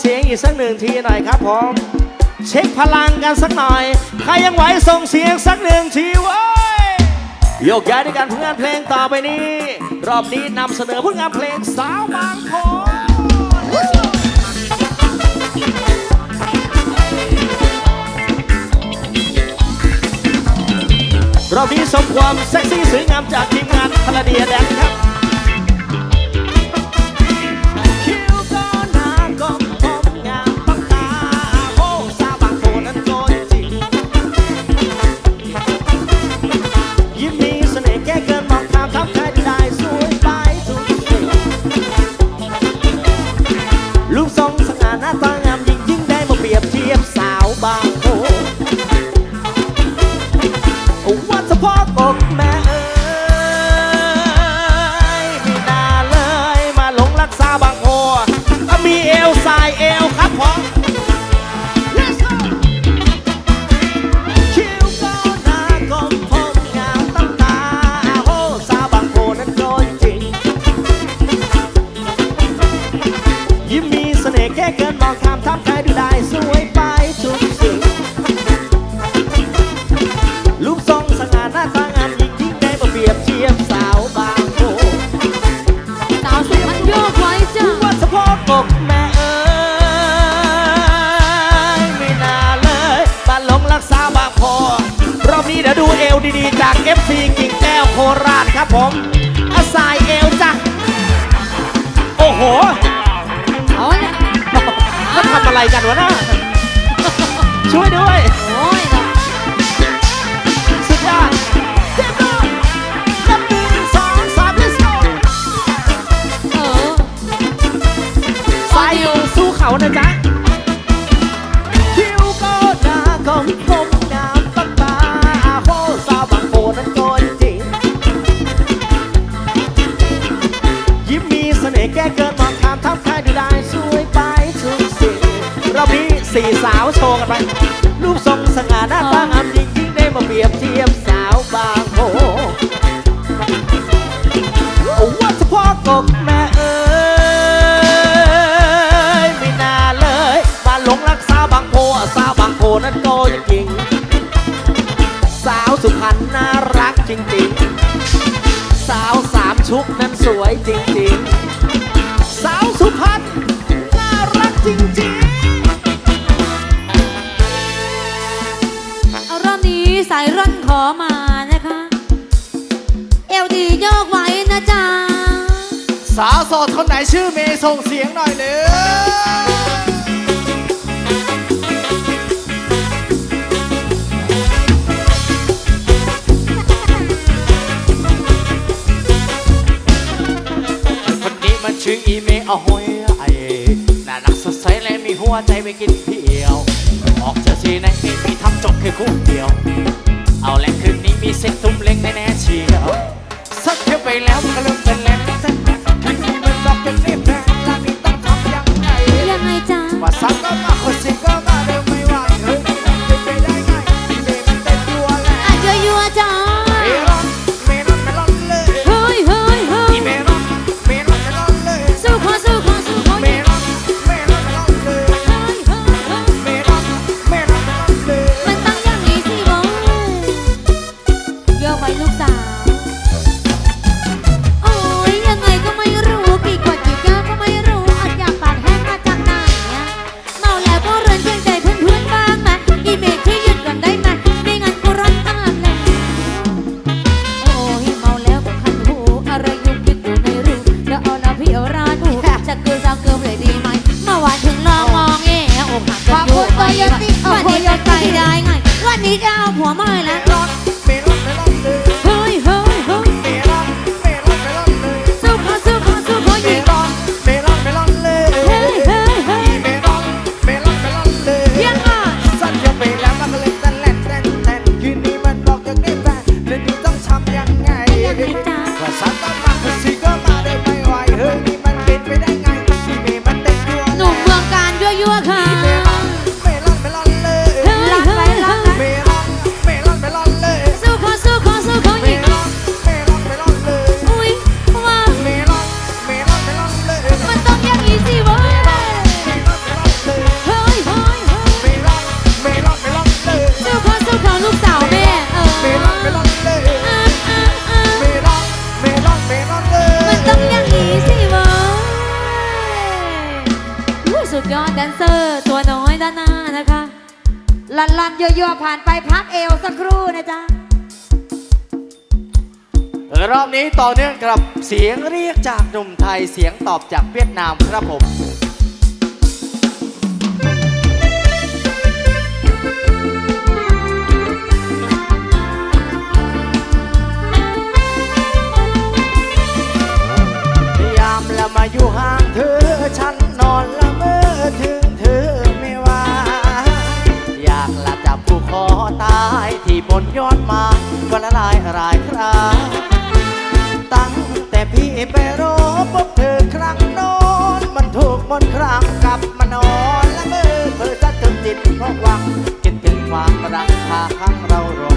เสียงอีกสักหนึ่งทีหน่อยครับผมเช็คพลังกันสักหน่อย ใครยังไหวส่งเสียงสักหนึ่งทีเว้ยโยกย้ายด้วยกันผลงานเพลงต่อไปนี้ รอบนี้นำเสนอผลงานเพลงสาวบางโพรอบนี้สมความเซ็กซี่สวยงามจากทีมงานพลเดียแดนครับ ดี๋ยวดูเอวดีๆ จาก FC กิ่งแก้วโคราชครับผมอาสายเอวจ้ะ โอ้โหเอาเนี่ยเขาทำอะไรกันวะน่ะช่วยด้วย โอ้ยเนาะสุดยอดเจ็บเลยนับหนึ่งสองสาม let's go เออสายเอวสู้เขานะจ๊ะคิ้วก็หน้าของผม สี่สาวโชว์กันไปรูปทรงสง่าหน้าตางามยิ่งยิ่งได้มาเปรียบเทียบสาวบางโพว่าเฉพาะกกแม่เอ๋ยไม่น่าเลยบ้านหลงรักสาวบางโพสาวบางโพนั้นโกจริง สาวสุพรรณน่ารักจริงๆ สาวสามชุกนั้นสวยจริงๆ สาวสุพรรณน่ารักจริงเสายร่อนขอมานะคะ เอวดีโยกไว้นะจ๊ะ สาวโสดคนไหนชื่อเมย์ส่งเสียงหน่อยเลยคนนี้มันชื่ออีเมย์เอาหอยไอน่ารักสดใสและมีหัวใจไปกินเที่ยว ออกจากที่ไหนไม่มีทำจบแค่คู่เดียว เอาแหละคืนนี้มีเซ็กตุ้มเล็งแน่ๆเชียวสักเที่ยวไปแล้วมันก็เริ่มเป็นแรงเส้นที่นี่มันบอกเป็นเรียบแรงแล้วนี่ต้องทำยังไงยังไงจ๊ะว่าสักก็มาคนสิก็มาเร็วไม่ไหวเฮ้ยมันเป็นไปได้ไงเด็กมันเต้นยัวแหละอะยัวยัวๆจ้า รอบนี้ต่อเนื่องกับเสียงเรียกจากหนุ่มไทยเสียงตอบจากเวียดนามครับผมยามละมาอยู่ห่างเธอฉันนอนละเมอถึงเธอไม่ว่า อยากละจับผู้คอตายที่บนยอดไมาวันละลายรายครา ไปรอพบเธอครั้งนอน มันถูกมนครั้งกลับมานอนและเมื่อเธอจะเติมจิตเพราะหวังกินถึงความรักทางเรารอ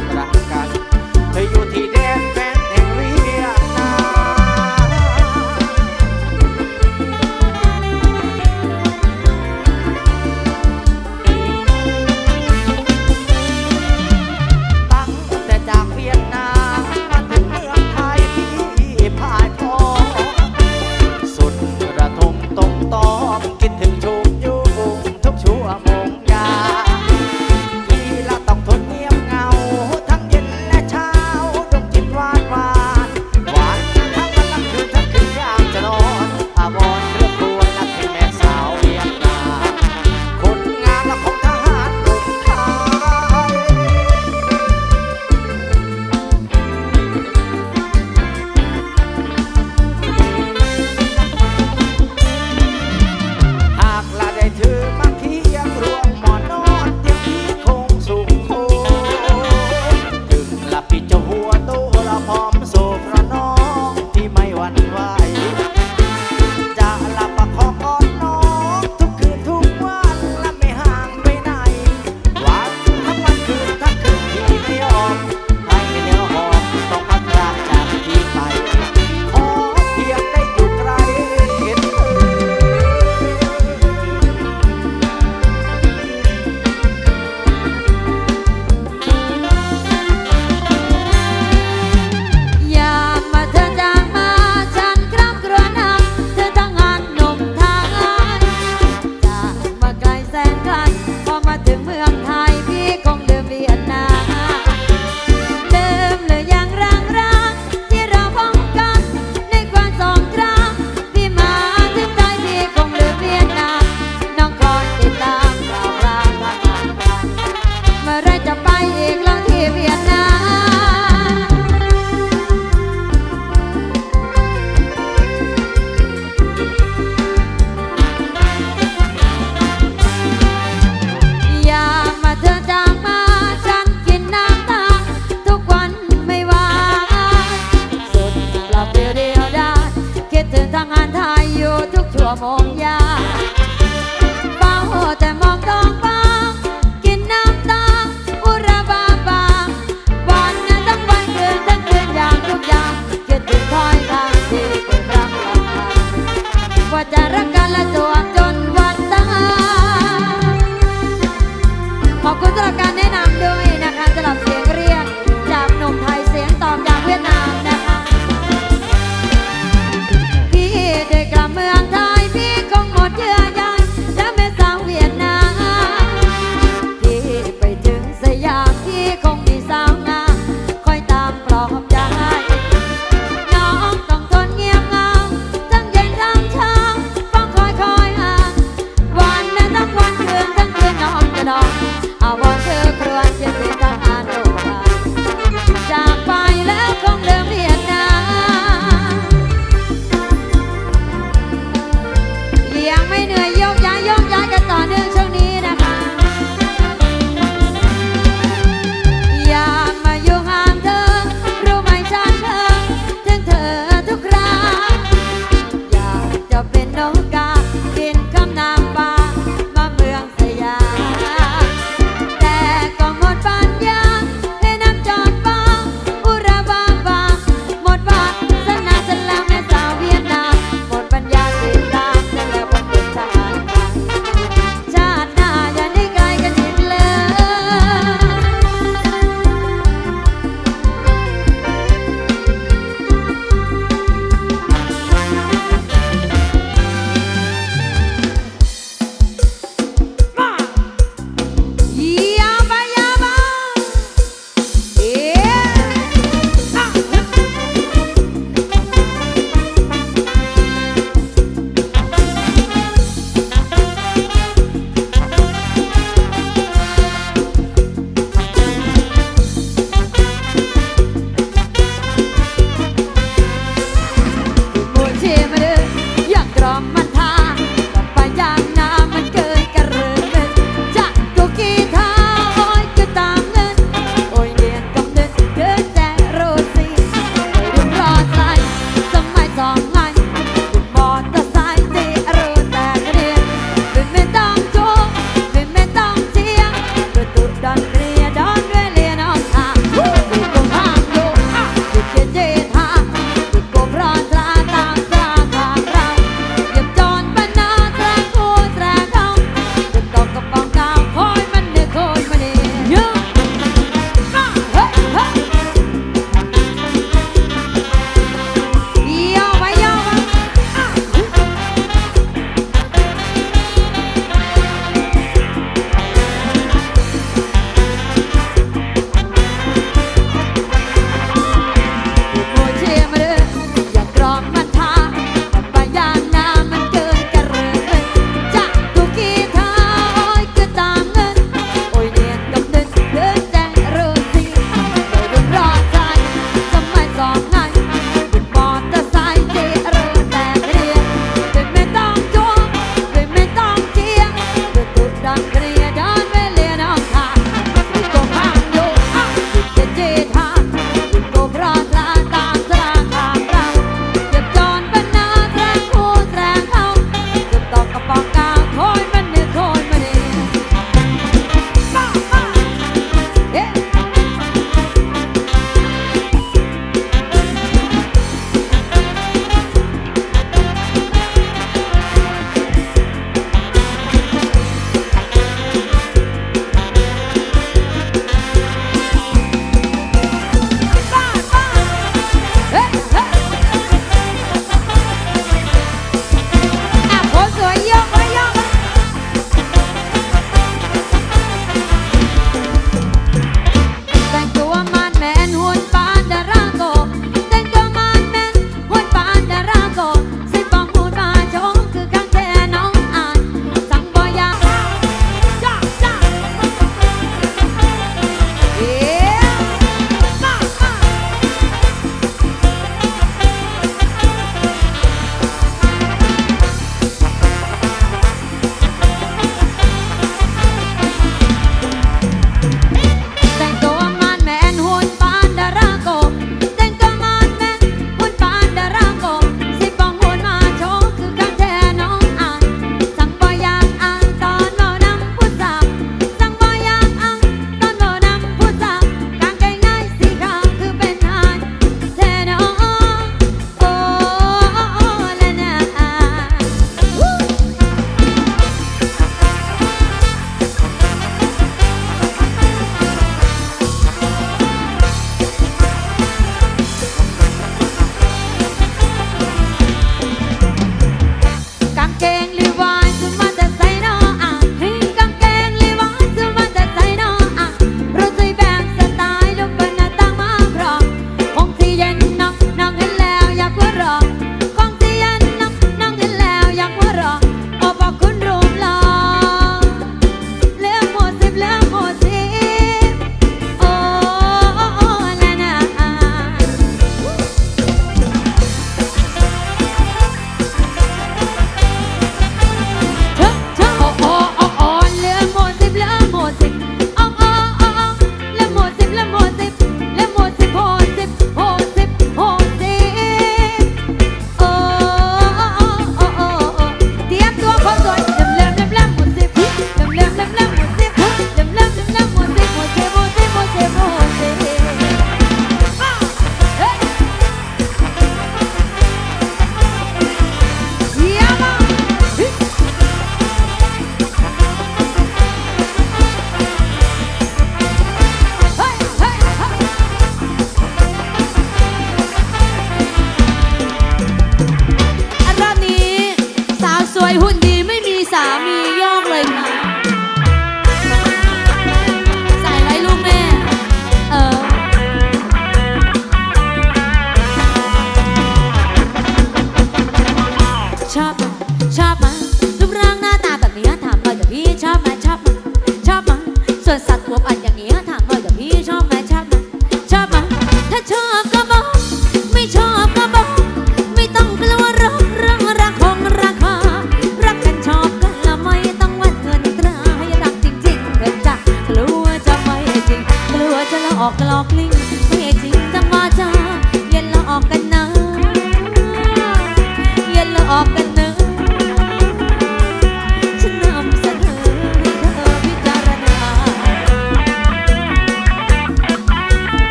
มองยา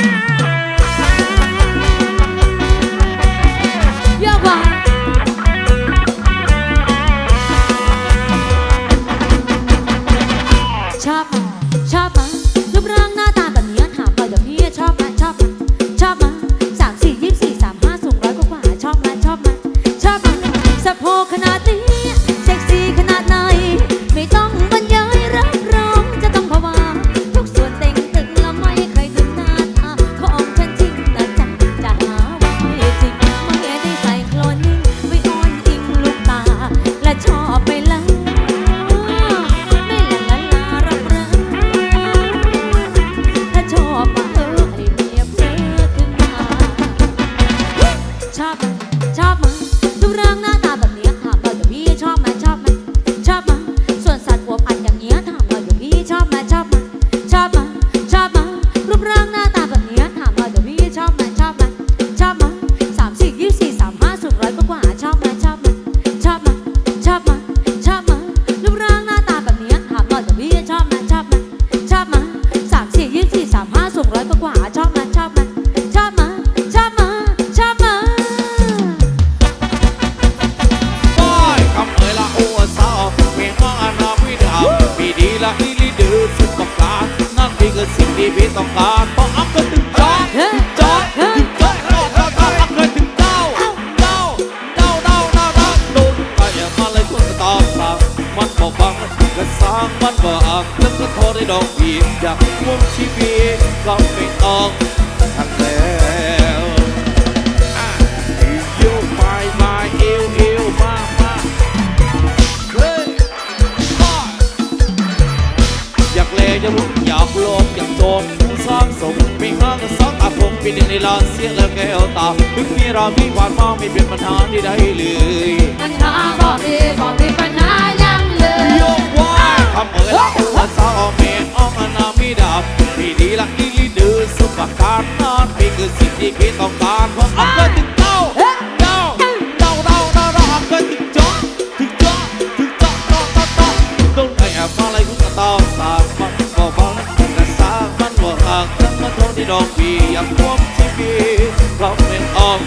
Ah! วงชีวีก็ไม่ต้องทำแล้วโยกไปมาเอวเอวมามาเฮ้ยอยากเลจะลุกอยากลมอยากโดนสร้างสมมีห้างสองอาผมปีหนึ่ในลานเสียแล้วแก้วตาถึงมีเรามีความมองไม่เป็นปัญหาได้เลยปัญหาบอกมีบอกมีปัญหายังเลยยกว่าทำเหมือนคนสาวเมียออกมา ดับพี่ดีลักดีลีเดื้อสุภาการนอนพี่คือสิ่งที่พี่ต้องการเพราะอัพเดทถึงเต้าเต้าเต้าเต้าเต้าเต้าอัพเดทถึงจ๊อถึงจ๊อถึงจ๊อต้องต้องต้องต้องไอ้แอบมาไล่คุณก็ต้องตามมันก็ฟังนะกระซามันว่าหากทั้มาโทนที่ดอกพี่อยากควบชีวิตเพราะเป็นอ้อม